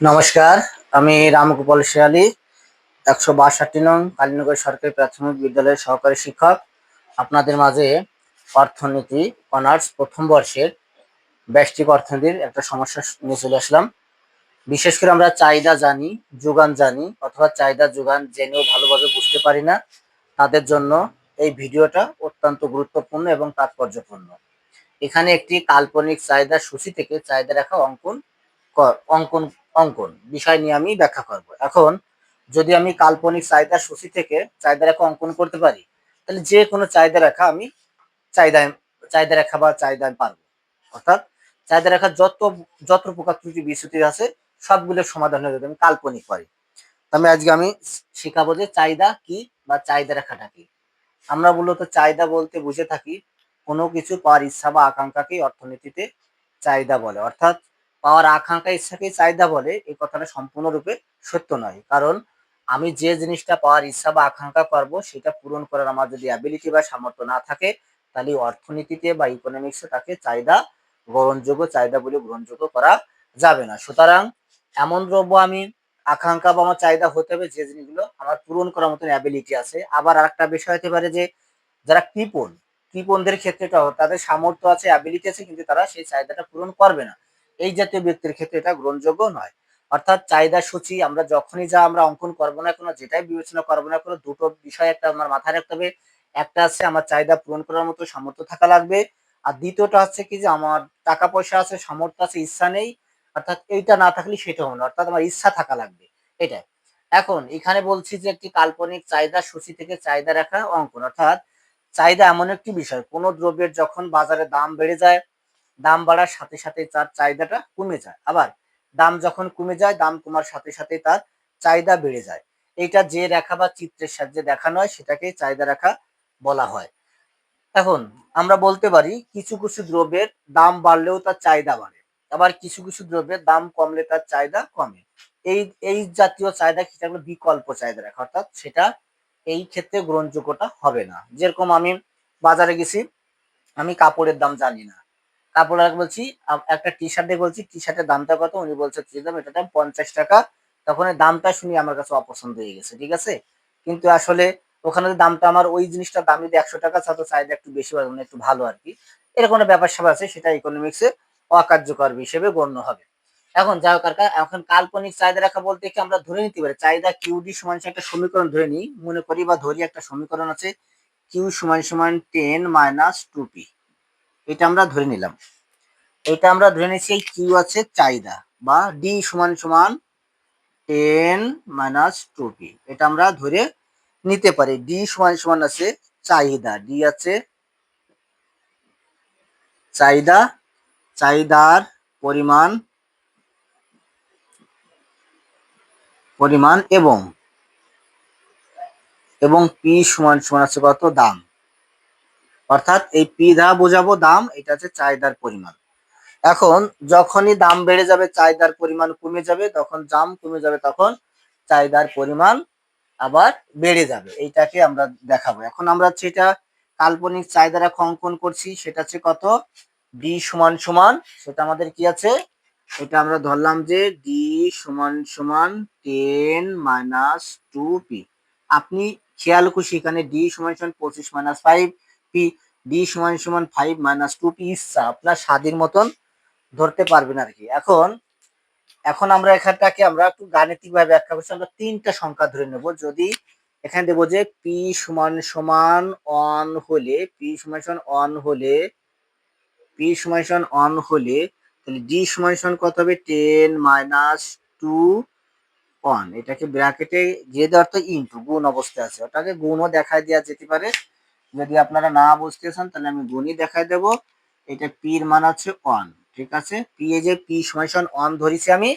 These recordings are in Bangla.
নমস্কার, আমি রামগোপাল শিয়ালি, একশো বাষট্টি নং কালীনগর সরকারি প্রাথমিক বিদ্যালয়ের সহকারী শিক্ষক। আপনাদের মাঝে অর্থনীতি, অনার্স প্রথম বর্ষের ব্যষ্টিক অর্থনীতির একটা সমস্যা নিয়ে চলে আসলাম। বিশেষ করে আমরা চাহিদা জানি, যোগান জানি, অথবা চাহিদা, যোগান জেনেও ভালোভাবে বুঝতে পারি না। তাদের জন্য এই ভিডিওটা অত্যন্ত গুরুত্বপূর্ণ এবং তাৎপর্যপূর্ণ। এখানে একটি কাল্পনিক চাহিদা সূচি থেকে চাহিদা রেখা অঙ্কন অঙ্কন অঙ্কন। বিষয় নিয়ে আমি ব্যাখ্যা করব। এখন যদি আমি কাল্পনিক চাহিদা সূচি থেকে চাহিদা রেখা অঙ্কন করতে পারি, তাহলে যে কোনো চাহিদা রেখা আমি চাহিদা চাহিদা রেখা বা চাহিদা আমি পারব। অর্থাৎ চাহিদা রেখা যত যত প্রকার ত্রুটি বিচ্যুতি আছে সবগুলোর সমাধান হয়ে যাবে আমি কাল্পনিক পারি আমি আজকে আমি শেখাবো যে চাহিদা কি বা চাহিদা রেখাটা কি। আমরা মূলত চাহিদা বলতে বুঝে থাকি কোনো কিছু পাওয়ার ইচ্ছা বা আকাঙ্ক্ষাকেই অর্থনীতিতে চাহিদা বলে। অর্থাৎ পাওয়ার আকাঙ্ক্ষা ইচ্ছাকে চাহিদা বলে এই কথাটা সম্পূর্ণরূপে সত্য নয়। কারণ আমি যে জিনিসটা পাওয়ার ইচ্ছা বা আকাঙ্ক্ষা করব, সেটা পূরণ করার আমার যদি অ্যাবিলিটি বা সামর্থ্য না থাকে, তাহলে অর্থনীতিতে বা ইকোনমিক্সে তাকে চাহিদা গ্রহণযোগ্য, চাহিদা বলে গ্রহণযোগ্য করা যাবে না। সুতরাং এমন দ্রব্য আমি আকাঙ্ক্ষা বা আমার চাহিদা হতে হবে, যে জিনিসগুলো আমার পূরণ করার মতন অ্যাবিলিটি আছে। আবার আরেকটা বিষয় হতে পারে যে, যারা কৃপণ, কৃপণদের ক্ষেত্রে তাদের সামর্থ্য আছে অ্যাবিলিটি আছে, কিন্তু তারা সেই চাহিদাটা পূরণ করবে না। এই জাতীয় ব্যক্তির ক্ষেত্রে এটা গ্রহণযোগ্য নয়। অর্থাৎ চাহিদা সূচি, আমরা যখনই যা আমরা অঙ্কন করব না কোনো, যেটাই বিবেচনা করব না কোনো, দুটো বিষয় একটা আমার মাথায় রাখতে হবে। একটা আছে আমার চাহিদা পূরণ করার মতো সামর্থ্য থাকা লাগবে। আর দ্বিতীয়টা হচ্ছে কি যে আমার টাকা পয়সা আছে, সামর্থ্য আছে, ইচ্ছা নেই, অর্থাৎ এইটা না থাকলে সেটা হবে না, অর্থাৎ আমার ইচ্ছা থাকা লাগবে। এটাই। এখন এখানে বলছি যে একটি কাল্পনিক চাহিদা সূচি থেকে চাহিদা রাখা অঙ্কন, অর্থাৎ চাহিদা এমন একটি বিষয়, কোনো দ্রব্যের যখন বাজারে দাম বেড়ে যায় দাম বাড়ার সাথে সাথে তার চাহিদাটা কমে যায়। আবার দাম যখন কমে যায়, দাম কমার সাথে সাথে তার চাহিদা বেড়ে যায়। এটা যে রেখা বা চিত্রের সাহায্যে দেখানো হয় সেটাকে চাহিদা রেখা বলা হয়। এখন আমরা বলতে পারি, কিছু কিছু দ্রব্যের দাম বাড়লেও তার চাহিদা বাড়ে। আবার কিছু কিছু দ্রব্যের দাম কমলে তার চাহিদা কমে। এই এই জাতীয় চাহিদা সেটা হলো বিকল্প চাহিদা রেখা। অর্থাৎ সেটা এই ক্ষেত্রে গ্রহণযোগ্যতা হবে না। যেরকম আমি বাজারে গেছি, আমি কাপড়ের দাম জানি না। কাপড় আর বলছি একটা টি শার্টে বলছি টি শার্টের দামটা কত? উনি বলছে টি দাম এটা দাম পঞ্চাশ টাকা। তখন দামটা শুনি আমার কাছে অপছন্দ হয়ে গেছে, ঠিক আছে? কিন্তু আসলে ওখানে দামটা, আমার ওই জিনিসটার দাম যদি একশো টাকা ছাত্র চাহিদা একটু বেশি হয় মানে একটু ভালো আর কি। এরকম একটা ব্যাপার স্যাপার আছে, সেটা ইকোনমিক্সে অকার্যকর হিসেবে গণ্য হবে। এখন যা হোক এখন কাল্পনিক চাহিদা রাখা বলতে কি আমরা ধরে নিতে পারি? চাহিদা কিউডি সমান একটা সমীকরণ ধরে নিই। মনে করি বা ধরি, একটা সমীকরণ আছে কিউ সমান সমান টেন মাইনাস টু পি এটা আমরা ধরে নিলাম। এটা আমরা ধরে নিচ্ছি এই কিউ আছে চাহিদা বা ডি সমান সমান টেন মাইনাস টু এটা আমরা ধরে নিতে পারি। ডি সমান সমান আছে চাহিদা। ডি আছে চাহিদা। চাহিদার পরিমাণ পরিমাণ এবং এবং পি সমান সমান আছে কত? দাম। অর্থাৎ এই পি দ্বারা বোঝাবো দাম, এটা হচ্ছে চাহিদার পরিমাণ। এখন যখনই দাম বেড়ে যাবে, চাহিদার পরিমাণ কমে যাবে, তখন দাম কমে যাবে, তখন চাহিদার পরিমাণ আবার বেড়ে যাবে। এইটাকে আমরা দেখাবো। এখন আমরা এটা কাল্পনিক চাহিদা রেখা অঙ্কন করছি। সেটা হচ্ছে কত? ডি সমান সমান, সেটা আমাদের কি আছে? এটা আমরা ধরলাম যে ডি সমান সমান টেন মাইনাস টু পি। আপনি খেয়াল খুশি এখানে ডি সমান সমান পঁচিশ মাইনাস ফাইভ পি ডি সমান সমান ফাইভ মাইনাস টু পি ইচ্ছা, আপনার স্বাধীন মতন ধরতে পারবেন আর কি এখন এখন আমরা এখানটাকে আমরা একটু গাণিতিক ভাবে ব্যাখ্যা করছি, আমরা তিনটা সংখ্যা ধরে নেব। যদি এখানে দেবো যে পি সমান সমান অন হলে পি সমান সমান অন হলে পি সমান সমান অন হলে, তাহলে ডি সমান সমান কত হবে? টেন মাইনাস টু অন এটাকে ব্র্যাকেটে দিয়ে দেওয়ার তো ইন্টু গুণ অবস্থায় আছে। ওটাকে গুণও দেখায় দেওয়া যেতে পারে। যদি আপনারা না বুঝতে চান, তাহলে আমি গুণই দেখাই দেব। এটা পির মান আছে অন ঠিক আছে? পি এ যে পি সমান অন ধরেছি আমি,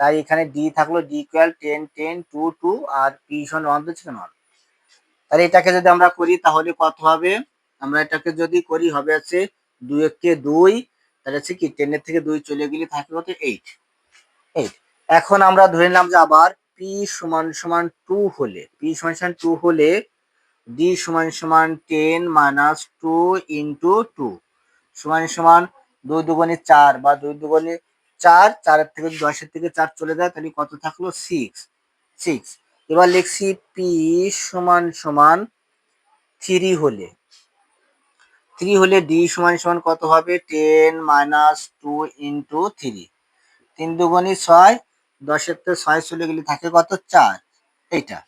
তাই এখানে ডি থাকল D equal ten ten two two আর পি সমান অন ধরছি কেন? তাহলে এটাকে যদি আমরা করি, তাহলে কত হবে? আমরা এটাকে যদি করি, হবে আছে দুই এককে দুই, তাহলে হচ্ছে কি টেনের থেকে দুই চলে গেলে থাকে কত? এইট এইট এখন আমরা ধরে নিলাম যে আবার পি সমান সমান টু হলে পি সমান সমান টু হলে ডি সমান সমান ten minus two into two সমান সমান দুই দুগুণে চার বা দুই দুগুণে চার, চারের থেকে দশের থেকে চার চলে যায়, তাহলে কত থাকল? সিক্স সিক্স এবার লিখছি পি সমান সমান থ্রি হলে থ্রি হলে ডি সমান সমান কত হবে? Ten minus two into three তিন দুগুণি ছয়, দশের থেকে ছয় চলে গেলে থাকে কত? চার। এইটা।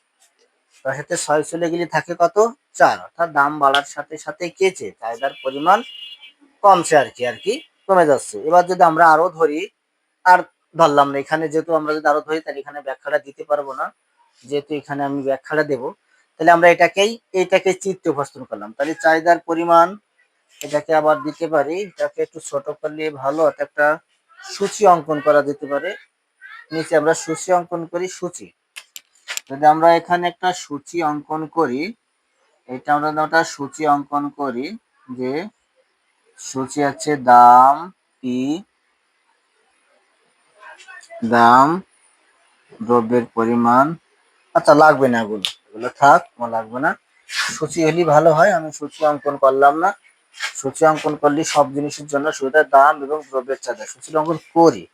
দশের থেকে ছয় চলে গেলে থাকে কত? চার। অর্থাৎ দাম বাড়ার সাথে সাথে কেছে চাহিদার পরিমাণ কমছে আর কি আর কি কমে যাচ্ছে। এবার যদি আমরা আরও ধরি, আর ধরলাম না, এখানে যেহেতু আমরা যদি আরও ধরি, তাহলে এখানে ব্যাখ্যাটা দিতে পারব না। যেহেতু এখানে আমি ব্যাখ্যাটা দেব, তাহলে আমরা এটাকেই এইটাকে চিত্রে উপস্থাপন করলাম। তাহলে চাহিদার পরিমাণ এটাকে আবার দিতে পারি, এটাকে একটু ছোট করলে ভালো একটা সূচি অঙ্কন করা যেতে পারে। নিচে আমরা সূচি অঙ্কন করি, সূচি। যদি আমরা এখানে একটা সূচি অঙ্কন করি, এটা আমরা একটা সূচি অঙ্কন করি যে সূচি আছে দাম পি দাম দ্রব্যের পরিমাণ। আচ্ছা লাগবে না এগুলো। এগুলো থাক, আমার লাগবে না। সূচি হলেই ভালো হয়, আমি সূচি অঙ্কন করলাম না। সূচি অঙ্কন করলে সব জিনিসের জন্য সুবিধার দাম এবং দ্রব্যের চাঁদা সূচি অঙ্কন করি।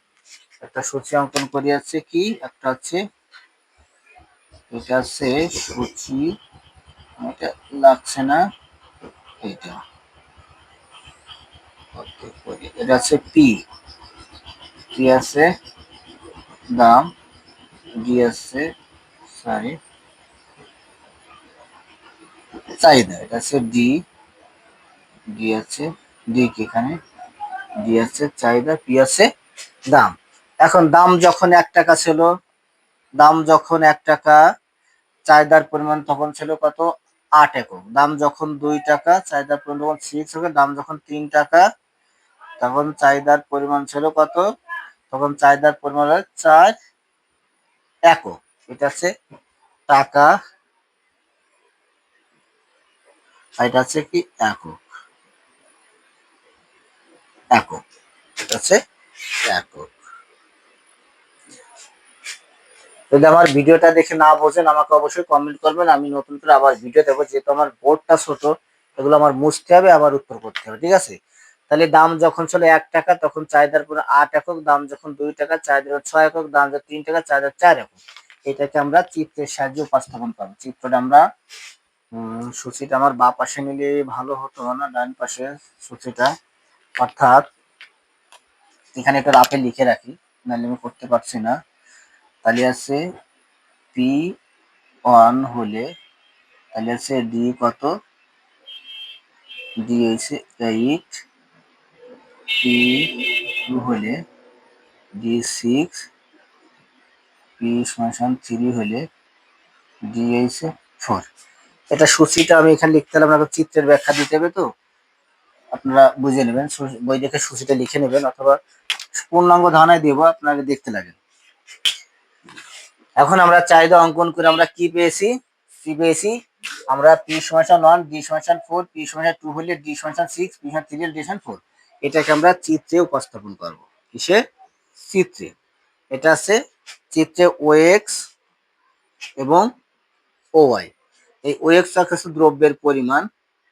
একটা সূচি অঙ্কন করি আছে কি? একটা আছে এটা আছে সূচি, এটা লাগছে না এটা এটা আছে পি পি আছে দাম ডি আছে সরি চাহিদা, এটা আছে ডি ডি আছে ডি কি এখানে? ডি আছে চাহিদা পি আছে দাম। এখন দাম যখন এক টাকা ছিল দাম যখন এক টাকা, চাহিদার পরিমাণ তখন ছিল কত? আট একক। দাম যখন দুই টাকা, চাহিদার পরিমাণ তখন সিক্স একক। দাম যখন তিন টাকা, তখন চাহিদার পরিমাণ ছিল কত? তখন চাহিদার পরিমাণ চার একক। এটা আছে টাকা এটা আছে কি? একক। একক। এটা আছে একক। যদি আমার ভিডিওটা দেখে না বোঝেন, আমাকে অবশ্যই কমেন্ট করবেন। আমি নতুন করে আবার ভিডিও দেবো, যেহেতু আমার বোর্ডটা ছোট, এগুলো আমার মুছতে হবে, আবার উত্তর করতে হবে, ঠিক আছে? তাহলে দাম যখন ছিল এক টাকা, তখন চাহিদার পরে আট একক, দাম যখন দুই টাকা, চাহিদার ছয় একক, দাম যখন তিন টাকা, চাহিদার চার একক। এটাকে আমরা চিত্রের সাহায্যে উপস্থাপন করব। চিত্রটা আমরা সূচিটা আমার বা পাশে নিলে ভালো হতো না, ডান পাশে সূচিটা। অর্থাৎ, এখানে একটা রাপে লিখে রাখি, নাহলে আমি করতে পারছি না। তাহলে আছে পি ওয়ান হলে তাহলে আছে ডি কত? ডি হয়েছে এইট পি টু হলে ডি সিক্স পি সমান থ্রি হলে ডি হয়েছে ফোর এটা সূচিটা আমি এখানে লিখতে হলে আপনাকে চিত্রের ব্যাখ্যা দিতে হবে তো? আপনারা বুঝে নেবেন বই দেখে সূচিটা লিখে নেবেন, অথবা পূর্ণাঙ্গ ধারণায় দেবো আপনারা দেখতে লাগেন এখন আমরা চাহিদা অঙ্কন করে আমরা কি পেয়েছি? কি পেয়েছি। আমরা পি সমান ওয়ান ডি সমান ফোর পি সমান টু হলে ডি সমান সিক্স পি সমান থ্রি ডি সমান ফোর এটাকে আমরা চিত্রে উপস্থাপন করব। কিসে? চিত্রে। এটা আছে চিত্রে ও এক্স এবং ও ওয়াই এই ও এক্স হচ্ছে দ্রব্যের পরিমাণ,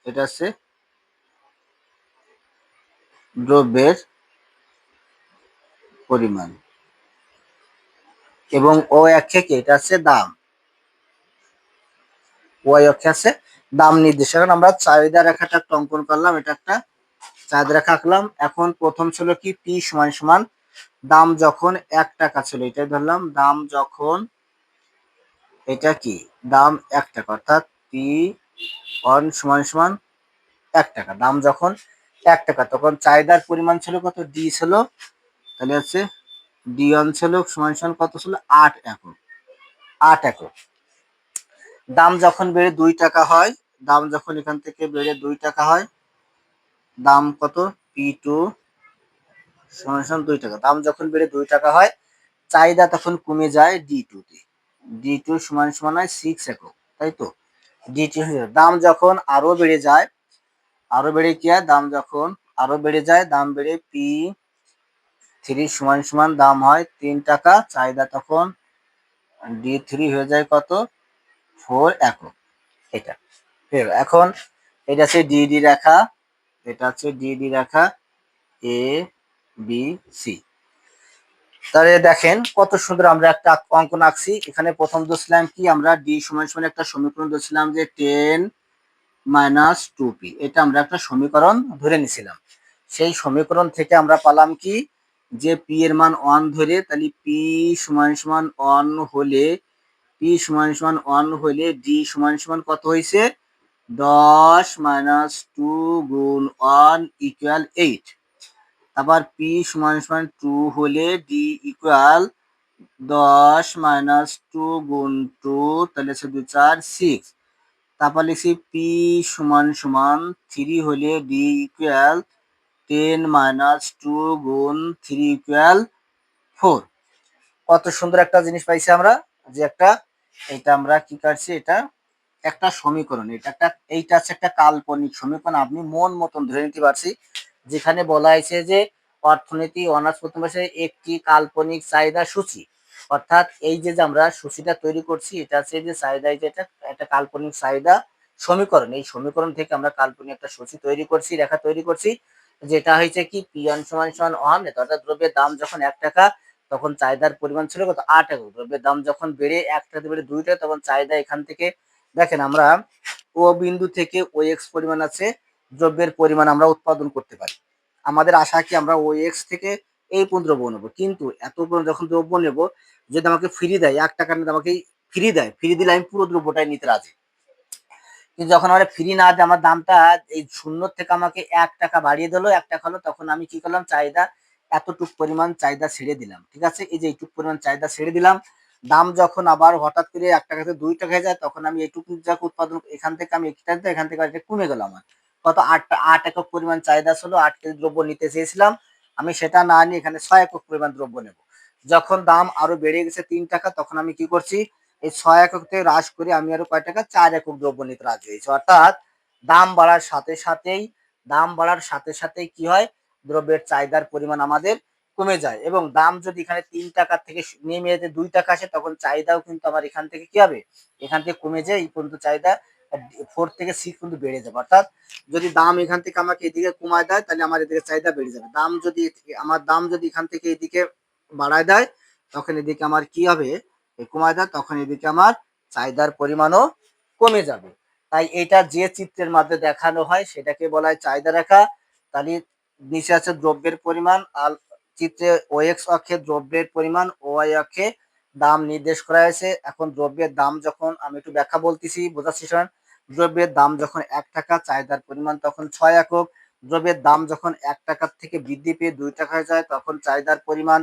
এটা আছে দ্রব্যের পরিমাণ। এবং ও অক্ষে কি? এটা আছে দাম। ওয়াই অক্ষে আছে দাম নির্দেশ এখন আমরা চাহিদা রেখাটা একটা অঙ্কন করলাম। এটা একটা চাহিদা রেখা আঁকলাম। এখন প্রথম ছিল কি? পি সমান সমান দাম যখন এক টাকা ছিল। এটাই ধরলাম, দাম যখন এটা কি? দাম এক টাকা, অর্থাৎ পি অন সমান সমান এক টাকা। দাম যখন এক টাকা, তখন চাহিদার পরিমাণ ছিল কত? ডি ছিল। তাহলে হচ্ছে ডি ছিল, সমান সমান কত ছিল? আট একক আট একক দাম যখন বেড়ে দুই টাকা হয়, দাম যখন এখান থেকে বেড়ে দুই টাকা হয়, দাম কত? P two. সমান সমান দুই টাকা। দাম যখন বেড়ে দুই টাকা হয়, চাহিদা তখন কমে যায় ডি টু তে। ডি টু সমান সমান হয় সিক্স একক তাই তো? ডি টু দাম যখন আরও বেড়ে যায়, আরও বেড়ে কি হয়? দাম যখন আরও বেড়ে যায়, দাম বেড়ে পি থ্রি সমান সমান দাম হয় তিন টাকা, চাহিদা তখন ডি থ্রি হয়ে যায় কত? ফোর একক। এটা। এখন এটা আছে ডিডি রেখা, এটা হচ্ছে ডিডি রেখা এ বি সি তাহলে দেখেন কত সুন্দর আমরা একটা অঙ্কন আঁকছি। এখানে প্রথম দোষলাম কি? আমরা ডি সমান সমান একটা সমীকরণ দোষলাম যে টেন মাইনাস টু পি এটা আমরা একটা সমীকরণ ধরে নিছিলাম। সেই সমীকরণ থেকে আমরা পালাম কি? যে পি এর মান ওয়ান ধরে তাহলে পি সমান সমান ওয়ান হলে পি সমান সমান ওয়ান হলে ডি সমান সমান কত হয়েছে? দশ মাইনাস টু গুণ ওয়ান ইকুয়াল এইট আবার পি সমান সমান টু হলে ডি ইকুয়াল দশ মাইনাস টু গুণ টু তাহলে দুই চার সিক্স তারপর লিখছি পি সমান সমান থ্রি হলে D equal ten minus two গুণ থ্রি ইকুয়াল ফোর। কত সুন্দর একটা জিনিস পাইছি আমরা, যে একটা, এটা আমরা কি কাটছি, এটা একটা সমীকরণ, এটা একটা, এইটা হচ্ছে একটা কাল্পনিক সমীকরণ, আপনি মন মতন ধরে নিতে পারছি, যেখানে বলা হয়েছে যে অর্থনীতি অনার্স প্রথম একটি কাল্পনিক চাহিদা সূচি। অর্থাৎ এই যে যে আমরা সূচিটা তৈরি করছি, এটা হচ্ছে যে চাহিদা যে এটা একটা কাল্পনিক চাহিদা সমীকরণ। এই সমীকরণ থেকে আমরা কাল্পনিক একটা সূচি তৈরি করছি, রেখা তৈরি করছি। যেটা হয়েছে কি পি ওয়ান সমান সমান ওয়ান অর্থাৎ দ্রব্যের দাম যখন এক টাকা, তখন চাহিদার পরিমাণ ছিল কত? আট টাকা। দ্রব্যের দাম যখন বেড়ে এক টাকা বেড়ে দুই টাকা, তখন চাহিদা এখান থেকে, দেখেন আমরা ও বিন্দু থেকে ও এক্স পরিমাণ আছে, দ্রব্যের পরিমাণ আমরা উৎপাদন করতে পারি। আমাদের আশা কি আমরা ও এক্স থেকে এই পর্যন্ত দ্রব্য নেব? কিন্তু এত যখন দ্রব্য নেব, যদি আমাকে ফ্রি দেয়, এক টাকা আমাকে ফ্রি দেয় ফ্রি দিলে আমি পুরো দ্রব্যটাই নিতে রাজি। কিন্তু যখন আমার ফ্রি না দেয় আমার দামটা এই শূন্য থেকে আমাকে এক টাকা বাড়িয়ে দিলো, এক টাকা হলো, তখন আমি কি করলাম? চাহিদা এতটুক পরিমাণ চাহিদা ছেড়ে দিলাম, ঠিক আছে? এই যে এইটুক পরিমাণ চাহিদা ছেড়ে দিলাম। দাম যখন আবার হঠাৎ করে এক টাকাতে দুই টাকা হয়ে যায়, তখন আমি এইটুকু যাকে উৎপাদন, এখান থেকে আমি একটা এখান থেকে আরেকটা কমে গেল আমার। কত? আট আট একক পরিমাণ চাহিদা ছিল, আট কেজি দ্রব্য নিতে চেয়েছিলাম। আমি সেটা না নিয়ে এখানে ছয় একক পরিমাণ দ্রব্য নেব। যখন দাম আরও বেড়ে গেছে তিন টাকা, তখন আমি কি করছি? এই ছয় একক থেকে হ্রাস করে আমি আরও কয় টাকা? চার একক দ্রব্য নিতে রাজি হয়েছি। অর্থাৎ দাম বাড়ার সাথে সাথেই, দাম বাড়ার সাথে সাথেই কি হয়? দ্রব্যের চাহিদার পরিমাণ আমাদের কমে যায় এবং দাম যদি এখানে তিন টাকা থেকে নেমে যেতে দুই টাকা আসে, তখন চাহিদাও কিন্তু আমার এখান থেকে কি হবে? এখান থেকে কমে যায়, এই পর্যন্ত চাহিদা ফোর থেকে সিক্স পর্যন্ত বেড়ে যাবে। অর্থাৎ যদি দাম এখান থেকে আমাকে এদিকে কমায় দেয়, তাহলে আমার এদিকে চাহিদা বেড়ে যাবে। দাম যদি আমার দাম যদি এখান থেকে এদিকে বাড়ায় দেয়, তখন এদিকে আমার কি হবে? কমায় দেয় তখন এদিকে আমার চাহিদার পরিমাণও কমে যাবে। তাই এটা যে চিত্রের মাধ্যমে দেখানো হয়, সেটাকে বলা হয় চাহিদা রেখা। তাহলে নিচে আছে দ্রব্যের পরিমাণ, আর চিত্রে ওএক্স অক্ষে দ্রব্যের পরিমাণ, ওয়াই অক্ষে দাম নির্দেশ করা হয়েছে। এখন দ্রব্যের দাম যখন, আমি একটু ব্যাখ্যা বলতেছি, বোঝাচ্ছি, শোনেন। দ্রব্যের দাম যখন এক টাকা, চাহিদার পরিমাণ তখন ছয় একক। দ্রব্যের দাম যখন এক টাকার থেকে বৃদ্ধি পেয়ে দুই টাকায় যায়, তখন চাহিদার পরিমাণ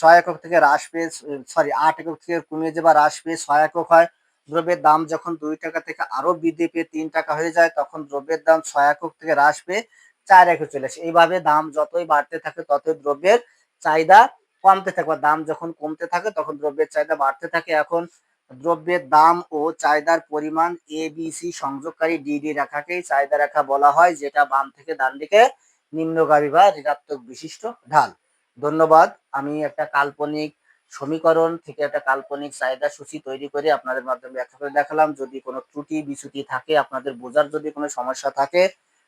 ছয় একক থেকে হ্রাস পেয়ে সরি আট একক থেকে কমে যাবা হ্রাস পেয়ে ছয় একক হয়। দ্রব্যের দাম যখন দুই টাকা থেকে আরও বৃদ্ধি পেয়ে তিন টাকা হয়ে যায়, তখন দ্রব্যের দাম ছয় একক থেকে হ্রাস পেয়ে চার একে চলে আসে। এইভাবে দাম যতই বাড়তে থাকে, ততই দ্রব্যের চাহিদা কমতে থাকে বা দাম যখন কমতে থাকে, তখন দ্রব্যের চাহিদা বাড়তে থাকে। এখন দ্রব্যের দাম ও চাহিদার পরিমাণ এ বি সি সংযোগকারী ডিডি রেখাকেই চাহিদা রেখা বলা হয়, যেটা বাম থেকে ডান দিকে নিম্নগামী বা ঋণাত্মক বিশিষ্ট ঢাল। ধন্যবাদ। আমি একটা কাল্পনিক সমীকরণ থেকে একটা কাল্পনিক চাহিদা সূচি তৈরি করে আপনাদের মাধ্যমে ব্যাখ্যা করে দেখালাম। যদি কোনো ত্রুটি, বিচ্যুতি থাকে, আপনাদের বোঝার যদি কোনো সমস্যা থাকে,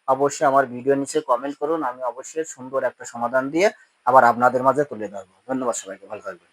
অবশ্যই আমার ভিডিও নিচে কমেন্ট করুন। আমি অবশ্যই সুন্দর একটা সমাধান দিয়ে আবার আপনাদের মাঝে তুলে ধরবো। ধন্যবাদ সবাইকে, ভালো থাকবেন।